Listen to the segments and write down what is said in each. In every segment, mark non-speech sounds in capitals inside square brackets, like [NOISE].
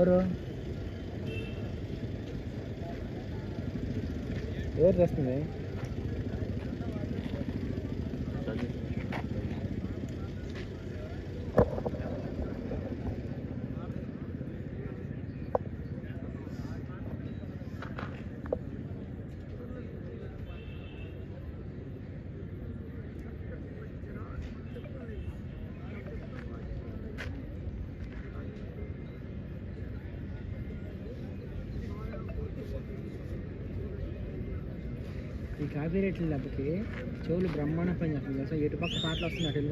ఎవరు? ఎవరు చేస్తుంది? ఈ కాపీ రేట్లు దెబ్బకి చెవులు బ్రహ్మాండ పని చేస్తుంది తెలుసా? ఎటు పక్క పాటలు వస్తున్నాయి అటు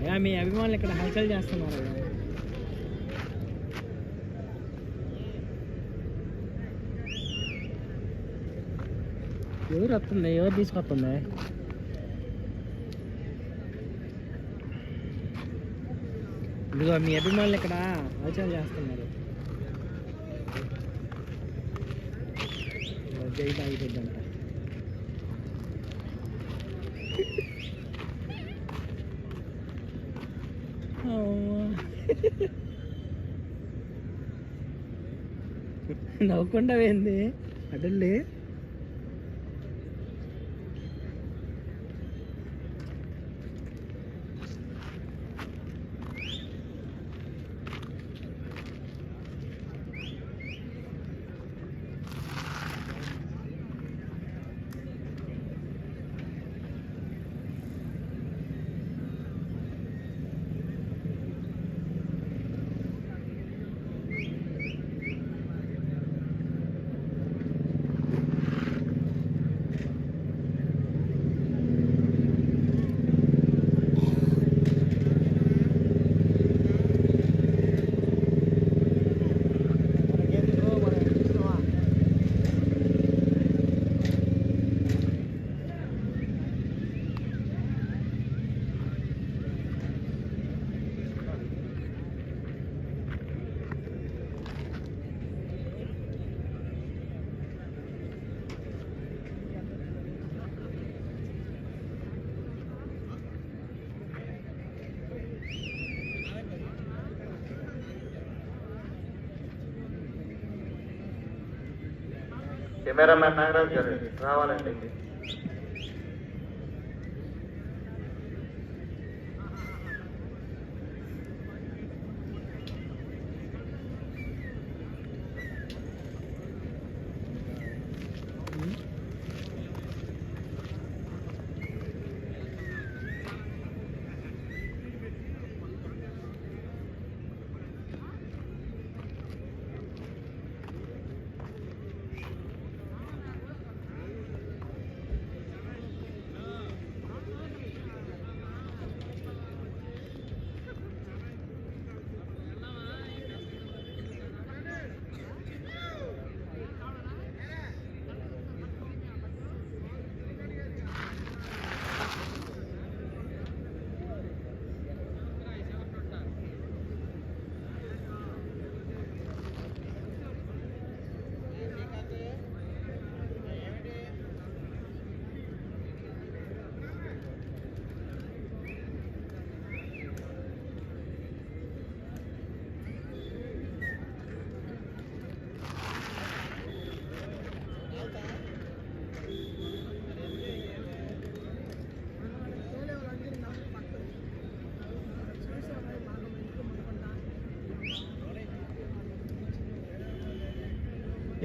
యా, మీ అభిమానులు ఇక్కడ హల్చల్ చేస్తున్నారు ఊరు వస్తుంది ఎవరు తీసుకొస్తుంది? ఇదిగో మీ అభిమానులు ఇక్కడ ఆలోచన చేస్తున్నారు. జై తాగిపోద్దంట నవ్వకుండా పోయింది అడల్లే కెమెరామెన్ నాగరాజు గారు రావాలండి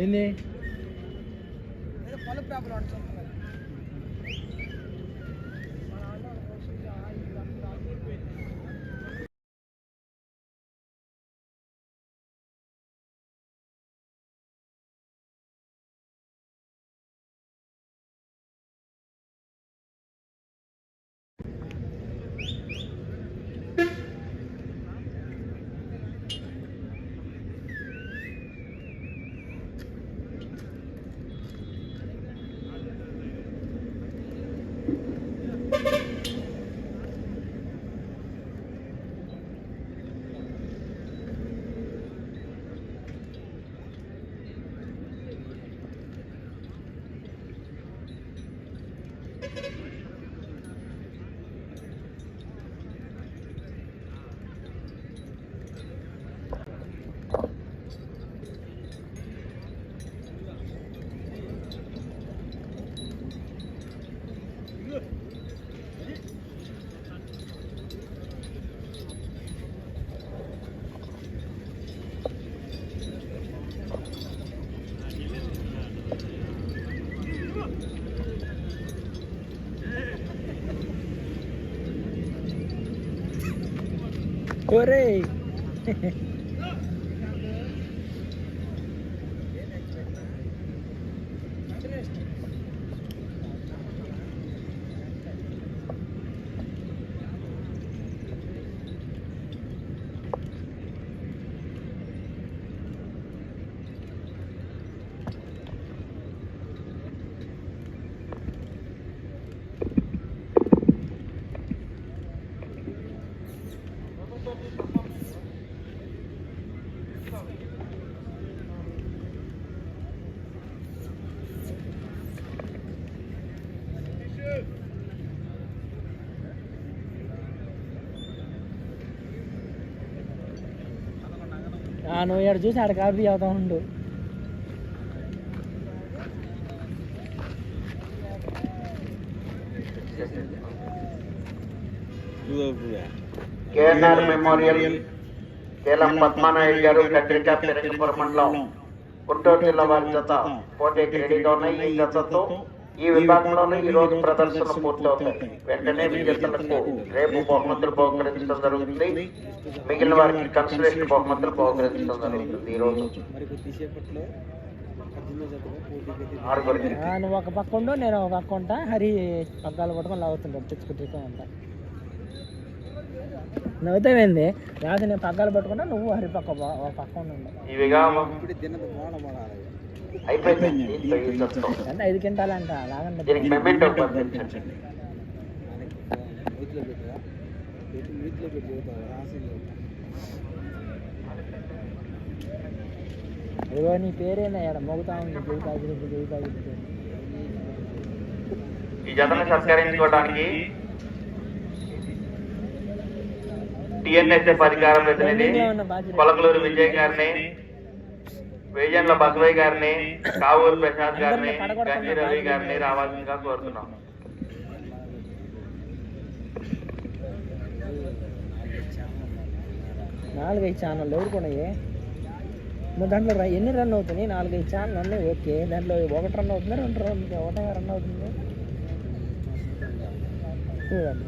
ఏంది Orei! [LAUGHS] ఆ, నువ్వు ఇక్కడ చూసి ఆడ కాపీ అవుతా ఉండు. కేఎన్ఆర్ మెమోరియల్ కేలం పద్మానాయుడు గారు కత్రికా పెరగపురం మండలం గుంటూరు జిల్లా వారి జత పోటీకి రెడీగా ఉన్నాయి ఈ జతతో ఈ విభాగంలోనే ఈ రోజు ప్రదర్శన పూర్తవుతాయి వెంటనే విజేతలకు రేపు బహుమతులు బహుకరించడం జరుగుతుంది. మిగిలిన వారికి కన్సలేషన్ బహుమతులు బహుకరించడం జరుగుతుంది ఈ రోజు. నువ్వు ఒక పక్క ఉండు నేను ఒక పక్క ఉంటా. హరి పగ్గాలు పట్టుకొని లాగుతుంటాడు తెచ్చుకుంటూ ఉంటా నవ్వుతావేంది? రాదు నేను పగ్గాలు పట్టుకుంటా నువ్వు హరి పక్క ఒక పక్క ఉండు. ఇవిగా అయిపోయింది. దీంతో ఈ జతతో అంటే ఐదు దీనికి మెమెంటో పంపించండి అదిగో నీ పేరేనా ఇక్కడ మోగుతా ఉంది. జై తాగిరి జై తాగిరి. ఈ జతను సత్కరించుకోవడానికి టిఎన్ఎస్ఎఫ్ అధికార ప్రతినిధి కొలకలూరు విజయ్ గారిని వేజన్ల బసవయ్య గారిని కావూరు ప్రసాద్ గారిని గంజి రవి గారిని రావాల్సిందిగా కోరుతున్నాం. నాలుగైదు ఛానళ్ళు ఎవరు కొన్నాయి మరి దాంట్లో ఎన్ని రన్ అవుతున్నాయి? నాలుగైదు ఛానల్ అన్నీ ఓకే. దాంట్లో ఒకటి రన్ అవుతుంది? రెండు రన్ ఒకటే రన్ అవుతుంది? చూడండి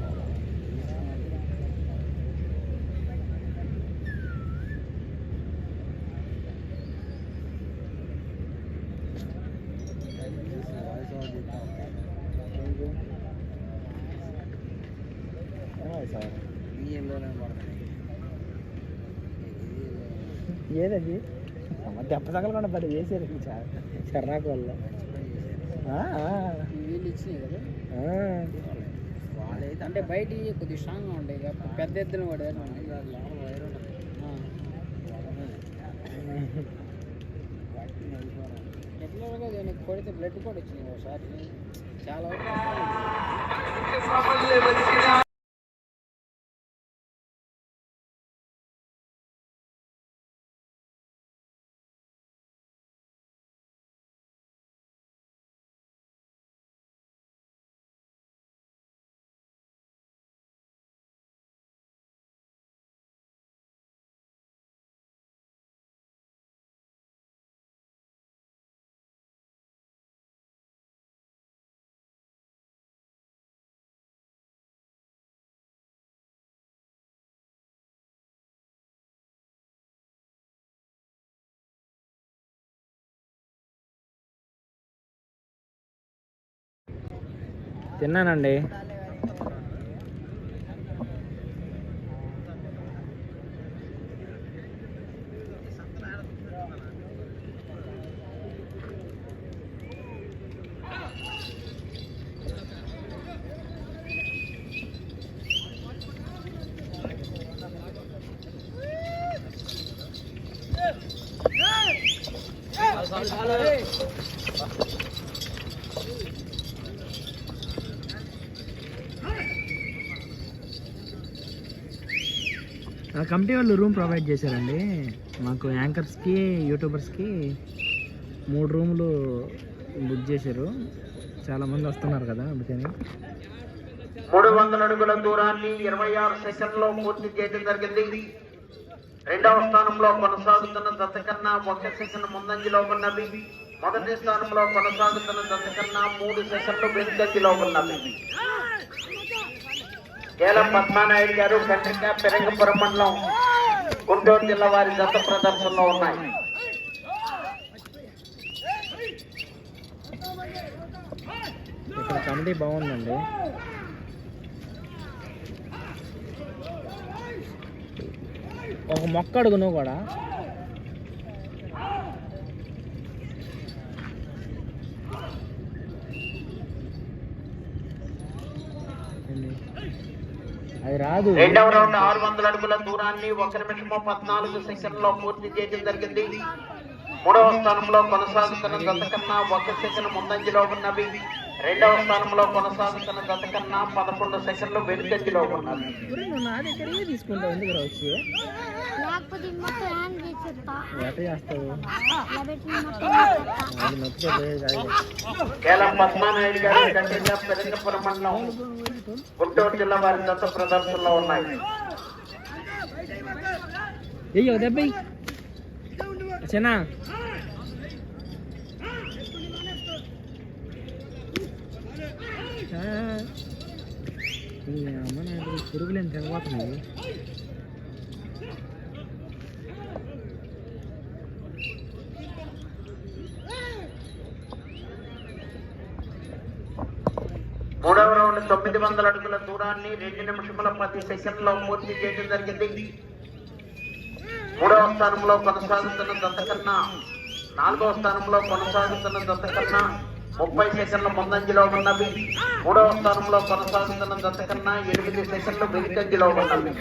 ఏదది దెబ్బ తగలకుండా పది వేసేది చెర్రాకు వల్ల. ఆ, ఆ. వీళ్ళు ఇచ్చినాయి కదా ఆ. వాళ్ళైతే అంటే బయట కొద్దిగా స్ట్రాంగ్గా ఉంటాయి పెద్ద ఎత్తున కూడా కొడితే బ్లడ్ కూడా వచ్చింది ఒకసారి. చాలా తిన్నానండి. కంపెనీ వాళ్ళు రూమ్ ప్రొవైడ్ చేశారండి. మాకు యాంకర్స్కి యూట్యూబర్స్కి మూడు రూములు బుక్ చేశారు. చాలామంది వస్తున్నారు కదా అందుకని. మూడు వందల అడుగుల దూరాన్ని ఇరవై ఆరు సెకండ్లో పూర్తి చేయడం జరిగింది. రెండవ స్థానంలో కొనసాగుతున్న జత కన్నా ఒక సెకండ్ ముందంజలో ఉన్నవి మొదటి స్థానంలో కొనసాగుతున్న జత కన్నా మూడు సెకండ్లు వెనుకంజలో ఉన్నది. కేలం పద్మానాయుడు గారు కండ్రిక పెరంగపురం మండలం గుంటూరు జిల్లా వారి జత ప్రదర్శనలో ఉన్నాయి. ఇక్కడ కమిటీ బాగుందండి. ఒక మొక్క అడుగును కూడా ఏంది? అది రాదు. రెండవ రౌండ్ ఆరు వందల అడుగుల దూరాన్ని ఒక నిమిషము పద్నాలుగు సెకండ్లో పూర్తి చేయడం జరిగింది. మూడవ స్థానంలో కొనసాగుతున్న గత కన్నా ఒక సెకండ్ ముందంజలో ఉన్నవి. రెండవ స్థానంలో కొనసాగుతున్న గత కన్నా పదకొండు సెకండ్లు వెనుకంజలో ఉన్నవి. ఎందుకు లేకపోతే మొత్తం హ్యాంగ్ చేసేస్తా ఎట చేస్తావు. అది నొప్పి కేలం పద్మానాయుడు గారు కంటిగా పెరంగపురం మండలం గుంటూరు జిల్లా వారి దత్త ప్రదర్శనలో ఉన్నాయి. అయ్యో దెబ్బ. చిన్న. అమ్మ నాకు పురుగులు ఎంత తెగబోతున్నాయి మూడవ రౌండ్ తొమ్మిది వందల అడుగుల దూరాన్ని రెండు నిమిషముల పది సెకండ్లో పూర్తి చేయడం జరిగింది. మూడవ స్థానంలో కొనసాగుతున్న దత్తకన్నా నాలుగవ స్థానంలో కొనసాగుతున్న దత్తకన్నా ముప్పై సెకండ్ల ముందంజలో ఉన్నవి. మూడవ స్థానంలో కొనసాగుతున్న దత్తకన్నా ఎనిమిది సెకండ్లు వెనుకంజలో ఉన్నవి.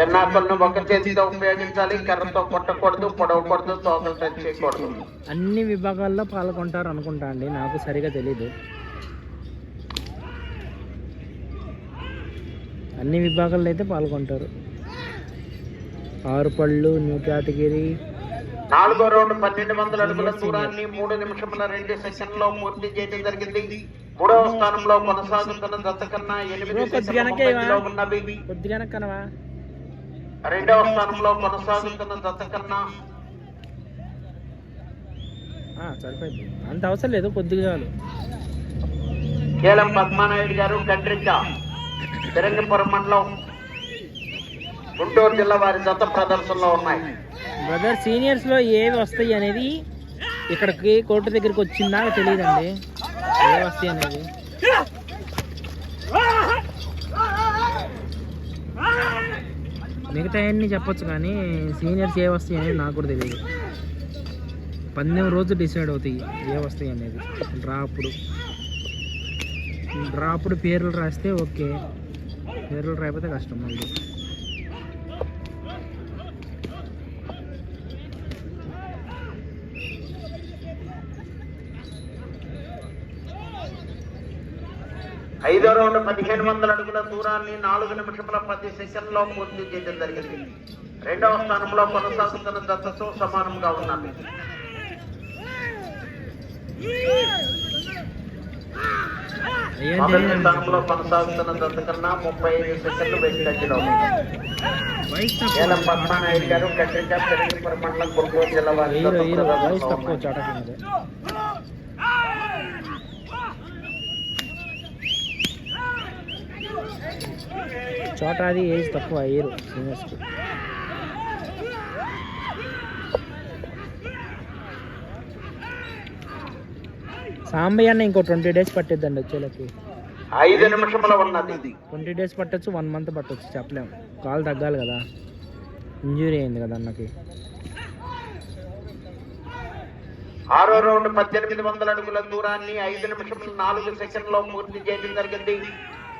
చెన్నాకలను ఒక చేతితో ఉపయోగించాలి కర్రతో కొట్టకూడదు పొడవకూడదు తోకలు టచ్ చేయకూడదు అన్ని విభాగాల్లో పాల్గొంటారు అనుకుంటా అండి నాకు సరిగా తెలీదు. అన్ని విభాగాల్లో అయితే పాల్గొంటారు. ఆరు పళ్ళు న్యూ కేటగిరీ. నాలుగో రౌండ్ పన్నెండు వందల అడుగుల దూరాన్ని మూడు నిమిషముల రెండు సెకండ్లో పూర్తి చేయడం జరిగింది. మూడవ స్థానంలో కొనసాగుతున్న దత్త కన్నా ఎనిమిది ఉన్నవి. రెండవ స్థానంలో కొనసాగుతున్న దత్త కన్నా సరిపోయింది. అంత అవసరం లేదు కొద్దిగా కేలం పద్మానాయుడు గారు కండ్రిక తిరంగపురం మండలం గుంటూరు జిల్లా వారి దత్త ప్రదర్శనలో ఉన్నాయి. బ్రదర్ సీనియర్స్లో ఏవి వస్తాయి అనేది ఇక్కడికి కోర్టు దగ్గరికి వచ్చిందా తెలియదండి. ఏవి వస్తాయి అనేది? మిగతా అన్నీ చెప్పొచ్చు కానీ సీనియర్స్ ఏ వస్తాయి అనేది నాకు కూడా తెలియదు. పందెం రోజు డిసైడ్ అవుతాయి ఏ వస్తాయి అనేది. డ్రా అప్పుడు. డ్రా అప్పుడు పేర్లు రాస్తే ఓకే. పేర్లు రాకపోతే కష్టం మళ్ళీ. ఐదో రౌండ్ పదిహేను వందల అడుగుల దూరాన్ని నాలుగు నిమిషముల పది సెకండ్లో పూర్తి చేయడం జరిగింది. రెండవ స్థానంలో కొనసాగుతున్న దత్తతో సమానంగా ఉన్నది ఏం మొదటి స్థానంలో కొనసాగుతున్న దత్త కన్నా ముప్పై ఐదు సెకండ్లు వెనుకంజలో ఏలం పద్మానాయుడు గారు మండలం గుంటూరు జిల్లా వారి హీరో దత్త హీరో వయసు ప్రదర్శనలో తక్కువ ఉన్నాయి. చోటకి మీద చోట అది ఏజ్ తక్కువ హీరో సీనియర్స్కి సాంబయ్య అన్న ఇంకో ట్వంటీ డేస్ పట్టిద్దండి వచ్చేలకి. ఐదు ఉన్నది. ట్వంటీ డేస్ పట్టొచ్చు వన్ మంత్ పట్టొచ్చు చెప్పలేము కాలు తగ్గాలి కదా. ఇంజురీ అయింది కదా అన్నకి. ఆరో రౌండ్ పద్దెనిమిది వందల అడుగుల దూరాన్ని ఐదు నిమిషములు నాలుగు సెకండ్లో పూర్తి చేయడం జరిగింది.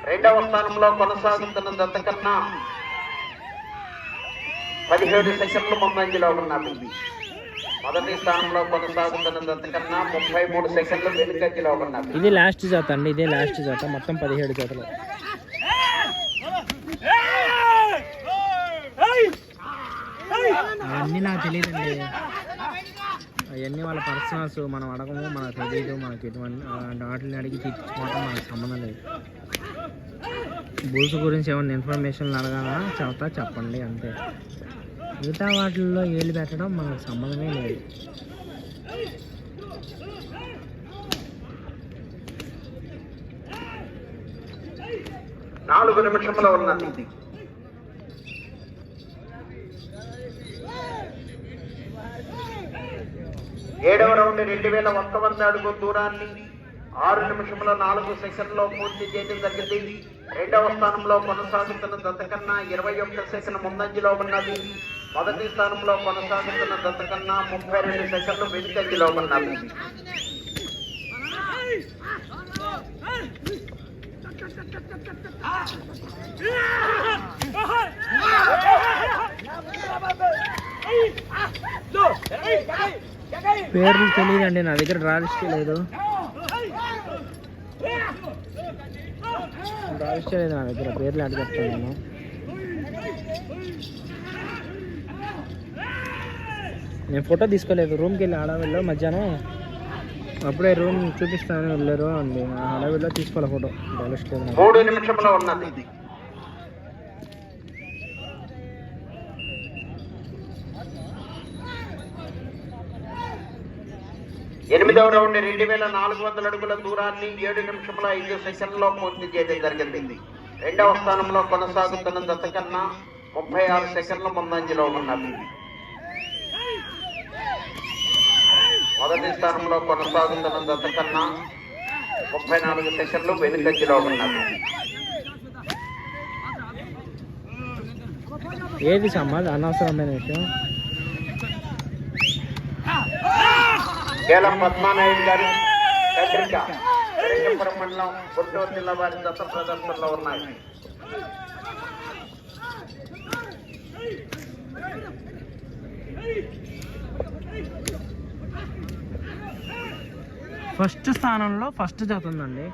రెండవ స్థానంలో కొనసాగుతున్న దత్త కన్నా పదిహేడు సెకండ్లు ముందంజలో ఉన్నది మొదటి స్థానంలో కొనసాగుతున్న దత్త కన్నా ముప్పై మూడు సెకండ్లు వెనుకంజలో ఉన్నది ఇది లాస్ట్ జాత అండి ఇదే లాస్ట్ జాత మొత్తం పదిహేడు జాతలు. అవన్నీ నాకు తెలియదండి. అవన్నీ వాళ్ళ పర్సనల్స్ మనం అడగము మనకు తెలియదు మనకి ఎటువంటి వాటిని అడిగి తీర్చుకోవడం మనకు సంబంధం లేదు. బుల్స్ గురించి ఏమైనా ఇన్ఫర్మేషన్ అడగాలా? చెప్తా చెప్పండి అంతే. మిగతా వాటిల్లో ఏళ్ళు పెట్టడం మనకు సంబంధమే లేదు. నాలుగు నిమిషంలో ఉన్నది ఏడవ రౌండ్ రెండు వేల ఒక్క వంద అడుగు దూరాన్ని ఆరు నిమిషముల నాలుగు సెకండ్లో పూర్తి చేయడం జరిగింది. రెండవ స్థానంలో కొనసాగుతున్న దత్త కన్నా ఇరవై ఒక్క సెకండ్ ముందంజలో ఉన్నది. మొదటి స్థానంలో కొనసాగుతున్న దత్త కన్నా ముప్పై రెండు సెకండ్లు వెనుకంజలో ఉన్నది. పేర్లు తెలియదండి నా దగ్గర డ్రా లేదు. డ్రా నా దగ్గర. పేర్లు అడిగి చెప్తాను నేను. నేను ఫోటో తీసుకోలేదు. రూమ్కి వెళ్ళి హడావిల్లో మధ్యాహ్నం అప్పుడే రూమ్ చూపిస్తాను వెళ్ళారు అండి ఆ తీసుకోవాలి ఫోటో. డ్రా మూడు నిమిషంలో ఉన్నది ఎనిమిదవ రౌండ్ రెండు వేల నాలుగు వందల అడుగుల దూరాన్ని ఏడు నిమిషముల ఐదు సెకండ్లో పూర్తి చేయడం జరిగింది. రెండవ స్థానంలో కొనసాగుతున్న దశ కన్నా ముప్పై ఆరు సెకండ్ల ముందంజలో ఉన్నది. మొదటి స్థానంలో కొనసాగుతున్న దశ కన్నా ముప్పై నాలుగు సెకండ్లు వెనుకంజలో ఉన్నది. ఏది సమాజ్ అనవసరమైన విషయం. కేలం పద్మానాయుడు గారు కత్రిక మండలం గుంటూరు జిల్లా వారి దశ ప్రదర్శనలో ఉన్నాయి. ఫస్ట్ స్థానంలో ఫస్ట్ జత ఉందండి.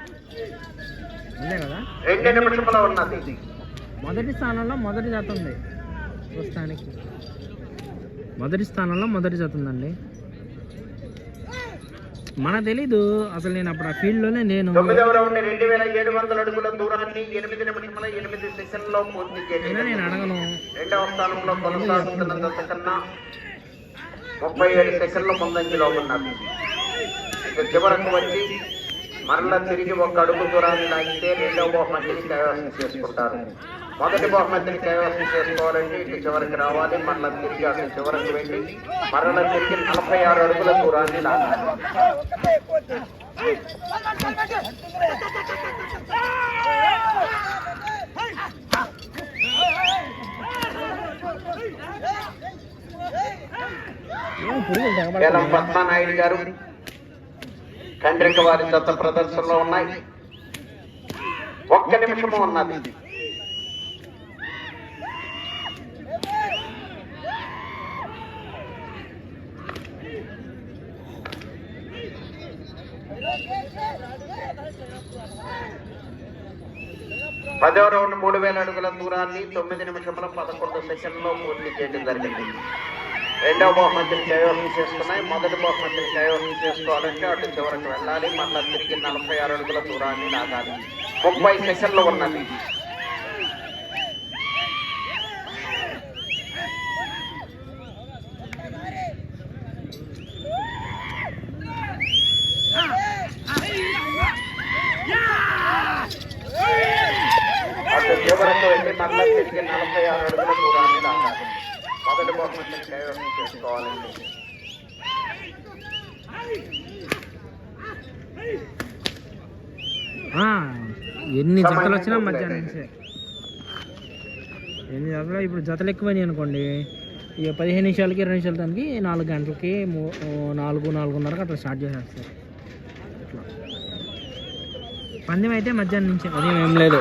అంతే కదా? రెండు నిమిషంలో ఉన్నది. మొదటి స్థానంలో మొదటి జత ఉంది. ప్రస్తుతానికి. మొదటి స్థానంలో మొదటి జత ఉందండి. మనకు తెలీదు. అసలు నేను అప్పుడు ఆ ఫీల్డ్లోనే నేను. తొమ్మిదవ రౌండ్ రెండు వేల ఏడు వందల అడుగుల దూరాన్ని ఎనిమిది నిమిషముల ఎనిమిది సెకండ్లో పూర్తి అయినా నేను అడగను. రెండవ స్థానంలో కన్నా ముప్పై ఏడు సెకండ్ల ముందంజలో ఉన్నది ఇక చివరకు వచ్చి మరలా తిరిగి ఒక అడుగు దూరాన్ని లాగితే రెండవ బహుమతిని కైవసం చేసుకుంటారు. మొదటి బహుమతిని కైవసం చేసుకోవాలంటే ఇటు చివరికి రావాలి. మరలా తిరిగి అసలు చివరికి వెళ్ళి మరల తిరిగి నలభై ఆరు అడుగుల దూరాన్ని లాగాలి పద్మనాయుడు గారు కండ్రిక వారి దత్త ప్రదర్శనలో ఉన్నాయి. ఒక్క నిమిషము ఉన్నది పదో రౌండ్ మూడు వేల అడుగుల దూరాన్ని తొమ్మిది నిమిషముల పదకొండు సెకండ్లో పూర్తి చేయడం జరిగింది. రెండవ బహుమతిని కైవసం చేసుకున్నాయి. మొదటి బహుమతిని కైవసం చేసుకోవాలంటే అటు చివరికి వెళ్ళాలి. మళ్ళా తిరిగి నలభై ఆరు అడుగుల దూరాన్ని లాగాలి. ముప్పై సెకండ్లు ఉన్నది అటు చివరకు వెళ్ళి మళ్ళా తిరిగి నలభై ఆరు అడుగుల దూరాన్ని లాగాలి మొదటి బహుమతిని కైవసం చేసుకోవాలండి ఆ, ఎన్ని జతలు వచ్చినా మధ్యాహ్నం నుంచే. ఎన్ని జతలు? ఇప్పుడు జతలు ఎక్కువైనాయి అనుకోండి. ఇక పదిహేను నిమిషాలకి ఇరవై నిమిషాల దానికి నాలుగు గంటలకి నాలుగు నాలుగున్నరకు అట్లా స్టార్ట్ చేసేస్తారు. అట్లా పందెం అయితే మధ్యాహ్నం నుంచి. ఉదయం ఏం లేదు.